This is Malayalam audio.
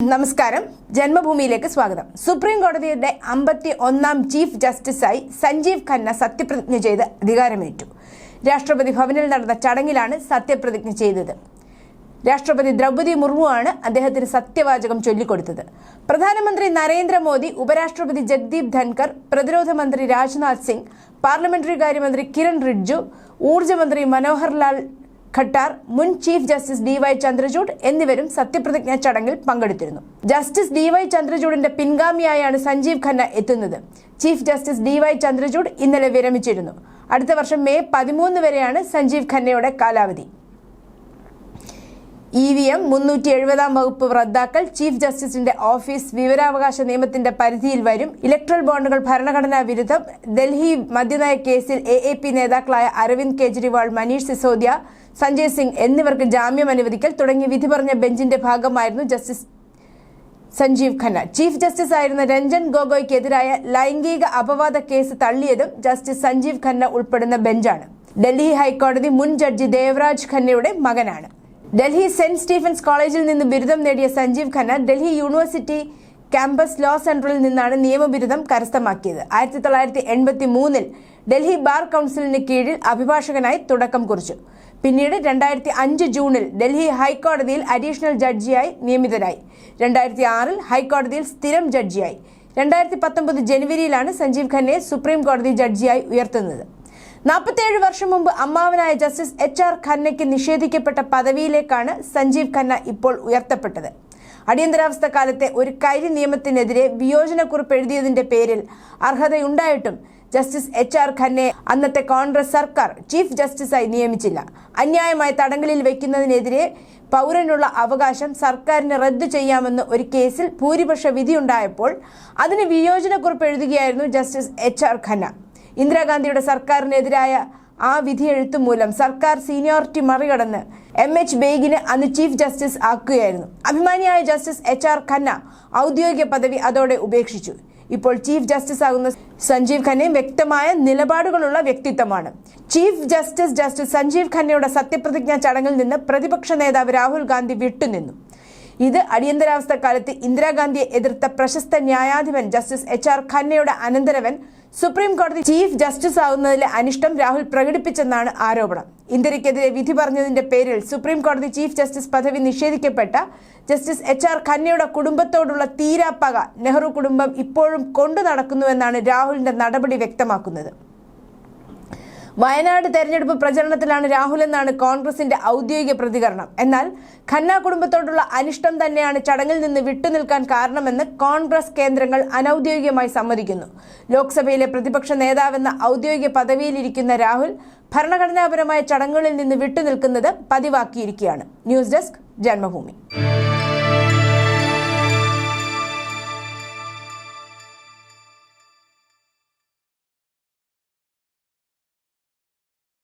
നമസ്കാരം. ജന്മഭൂമിയിലേക്ക് സ്വാഗതം. സുപ്രീം കോടതിയുടെ അമ്പത്തി ഒന്നാം ചീഫ് ജസ്റ്റിസായി സഞ്ജീവ് ഖന്ന സത്യപ്രതിജ്ഞ ചെയ്ത് അധികാരമേറ്റു. രാഷ്ട്രപതി ഭവനിൽ നടന്ന ചടങ്ങിലാണ് സത്യപ്രതിജ്ഞ ചെയ്തത്. രാഷ്ട്രപതി ദ്രൗപദി മുർമുവാണ് അദ്ദേഹത്തിന് സത്യവാചകം ചൊല്ലിക്കൊടുത്തത്. പ്രധാനമന്ത്രി നരേന്ദ്രമോദി ഉപരാഷ്ട്രപതി ജഗ്ദീപ് ധൻകർ പ്രതിരോധ മന്ത്രി രാജ്നാഥ് സിംഗ് പാർലമെന്ററി കാര്യമന്ത്രി കിരൺ റിഡ്ജു ഊർജമന്ത്രി മനോഹർ ലാൽ ഖട്ടാർ മുൻ chief justice D Y Chandrachud എന്നിവരും സത്യപ്രതിജ്ഞാ ചടങ്ങിൽ പങ്കെടുത്തിരുന്നു. ജസ്റ്റിസ് ഡി വൈ ചന്ദ്രചൂഡിന്റെ പിൻഗാമിയായാണ് സഞ്ജീവ് ഖന്ന എത്തുന്നത്. Chief justice D Y Chandrachud ഇന്നലെ വിരമിച്ചിരുന്നു. അടുത്ത വർഷം മെയ് പതിമൂന്ന് വരെയാണ് സഞ്ജീവ് ഖന്നയുടെ കാലാവധി. ഇ വി എം മുന്നൂറ്റി എഴുപതാം വകുപ്പ് റദ്ദാക്കൽ ചീഫ് ജസ്റ്റിസിന്റെ ഓഫീസ് വിവരാവകാശ നിയമത്തിന്റെ പരിധിയിൽ വരും. ഇലക്ട്രൽ ബോണ്ടുകൾ ഭരണഘടനാ വിരുദ്ധം. ഡൽഹി മദ്യനയ കേസിൽ എ നേതാക്കളായ അരവിന്ദ് കെജ്രിവാൾ മനീഷ് സിസോദിയ സഞ്ജയ് സിംഗ് എന്നിവർക്ക് ജാമ്യം അനുവദിക്കൽ തുടങ്ങി വിധി പറഞ്ഞ ബെഞ്ചിന്റെ ഭാഗമായിരുന്നു justice Sanjiv Khanna. Chief justice ആയിരുന്ന രഞ്ജൻ ഗൊഗോയ്ക്കെതിരായ ലൈംഗിക അപവാദ കേസ് തള്ളിയതും ജസ്റ്റിസ് സഞ്ജീവ് ഖന്ന ഉൾപ്പെടുന്ന ബെഞ്ചാണ്. ഡൽഹി ഹൈക്കോടതി മുൻ ജഡ്ജി ദേവരാജ് ഖന്നയുടെ മകനാണ്. ഡൽഹി സെന്റ് സ്റ്റീഫൻസ് കോളേജിൽ നിന്ന് ബിരുദം നേടിയ Sanjiv Khanna Delhi university campus law സെന്ററിൽ നിന്നാണ് നിയമബിരുദം കരസ്ഥമാക്കിയത്. ആയിരത്തി തൊള്ളായിരത്തി എൺപത്തി മൂന്നിൽ ഡൽഹി ബാർ കൗൺസിലിന് കീഴിൽ അഭിഭാഷകനായി തുടക്കം കുറിച്ചു. പിന്നീട് രണ്ടായിരത്തി അഞ്ച് ജൂണിൽ ഡൽഹി ഹൈക്കോടതിയിൽ അഡീഷണൽ ജഡ്ജിയായി നിയമിതനായി രണ്ടായിരത്തി ആറിൽ ഹൈക്കോടതിയിൽ സ്ഥിരം ജഡ്ജിയായി. രണ്ടായിരത്തി പത്തൊമ്പത് ജനുവരിയിലാണ് സഞ്ജീവ് ഖന്നയെ സുപ്രീം കോടതി ജഡ്ജിയായി ഉയർത്തുന്നത്. നാൽപ്പത്തിയേഴ് വർഷം മുമ്പ് അമ്മാവനായ ജസ്റ്റിസ് എച്ച് ആർ ഖന്നയ്ക്ക് നിഷേധിക്കപ്പെട്ട പദവിയിലേക്കാണ് സഞ്ജീവ് ഖന്ന ഇപ്പോൾ ഉയർത്തപ്പെട്ടത്. അടിയന്തരാവസ്ഥ കാലത്തെ ഒരു കൈരി നിയമത്തിനെതിരെ വിയോജനക്കുറിപ്പ് എഴുതിയതിന്റെ പേരിൽ അർഹതയുണ്ടായിട്ടും ജസ്റ്റിസ് എച്ച് ആർ ഖന്നെ അന്നത്തെ കോൺഗ്രസ് സർക്കാർ ചീഫ് ജസ്റ്റിസായി നിയമിച്ചില്ല. അന്യായമായ തടങ്കലിൽ വയ്ക്കുന്നതിനെതിരെ പൗരനുള്ള അവകാശം സർക്കാരിന് റദ്ദു ചെയ്യാമെന്ന് ഒരു കേസിൽ ഭൂരിപക്ഷ വിധിയുണ്ടായപ്പോൾ അതിന് വിയോജനക്കുറിപ്പ് എഴുതുകയായിരുന്നു ജസ്റ്റിസ് എച്ച് ആർ ഖന്ന. ഇന്ദിരാഗാന്ധിയുടെ സർക്കാരിനെതിരായ ആ വിധിയെഴുത്ത് മൂലം സർക്കാർ സീനിയോറിറ്റി മറികടന്ന് എം എച്ച് ബേഗിനെ അന്ന് ചീഫ് ജസ്റ്റിസ് ആക്കുകയായിരുന്നു. അഭിമാനിയായ ജസ്റ്റിസ് എച്ച് ആർ ഖന്ന ഔദ്യോഗിക പദവി അതോടെ ഉപേക്ഷിച്ചു. ഇപ്പോൾ ചീഫ് ജസ്റ്റിസ് ആകുന്ന സഞ്ജീവ് ഖന്നയും വ്യക്തമായ നിലപാടുകളുള്ള വ്യക്തിത്വമാണ്. ചീഫ് ജസ്റ്റിസ് ജസ്റ്റിസ് സഞ്ജീവ് ഖന്നയുടെ സത്യപ്രതിജ്ഞാ ചടങ്ങിൽ നിന്ന് പ്രതിപക്ഷ നേതാവ് രാഹുൽ ഗാന്ധി വിട്ടുനിന്നു. ഇത് അടിയന്തരാവസ്ഥ കാലത്ത് ഇന്ദിരാഗാന്ധിയെ എതിർത്ത പ്രശസ്ത ന്യായാധിപൻ ജസ്റ്റിസ് എച്ച് ആർ ഖന്നയുടെ അനന്തരവൻ സുപ്രീം കോടതി ചീഫ് ജസ്റ്റിസ് ആവുന്നതിലെ അനിഷ്ടം രാഹുൽ പ്രകടിപ്പിച്ചെന്നാണ് ആരോപണം. ഇന്ത്യക്കെതിരെ വിധി പറഞ്ഞതിന്റെ പേരിൽ സുപ്രീം കോടതി ചീഫ് ജസ്റ്റിസ് പദവി നിഷേധിക്കപ്പെട്ട ജസ്റ്റിസ് എച്ച് ആർ ഖന്നയുടെ കുടുംബത്തോടുള്ള തീരാപ്പക നെഹ്റു കുടുംബം ഇപ്പോഴും കൊണ്ടു നടക്കുന്നുവെന്നാണ് രാഹുലിന്റെ നടപടി വ്യക്തമാക്കുന്നത്. വയനാട് തെരഞ്ഞെടുപ്പ് പ്രചരണത്തിലാണ് രാഹുൽ എന്നാണ് കോൺഗ്രസിന്റെ ഔദ്യോഗിക പ്രതികരണം. എന്നാൽ ഖന്ന കുടുംബത്തോടുള്ള അനിഷ്ടം തന്നെയാണ് ചടങ്ങിൽ നിന്ന് വിട്ടുനിൽക്കാൻ കാരണമെന്ന് കോൺഗ്രസ് കേന്ദ്രങ്ങൾ അനൌദ്യോഗികമായി സമ്മതിക്കുന്നു. ലോക്സഭയിലെ പ്രതിപക്ഷ നേതാവെന്ന ഔദ്യോഗിക പദവിയിലിരിക്കുന്ന രാഹുൽ ഭരണഘടനാപരമായ ചടങ്ങുകളിൽ നിന്ന് വിട്ടുനിൽക്കുന്നത് പതിവാക്കിയിരിക്കുകയാണ്. News desk Janmabhumi.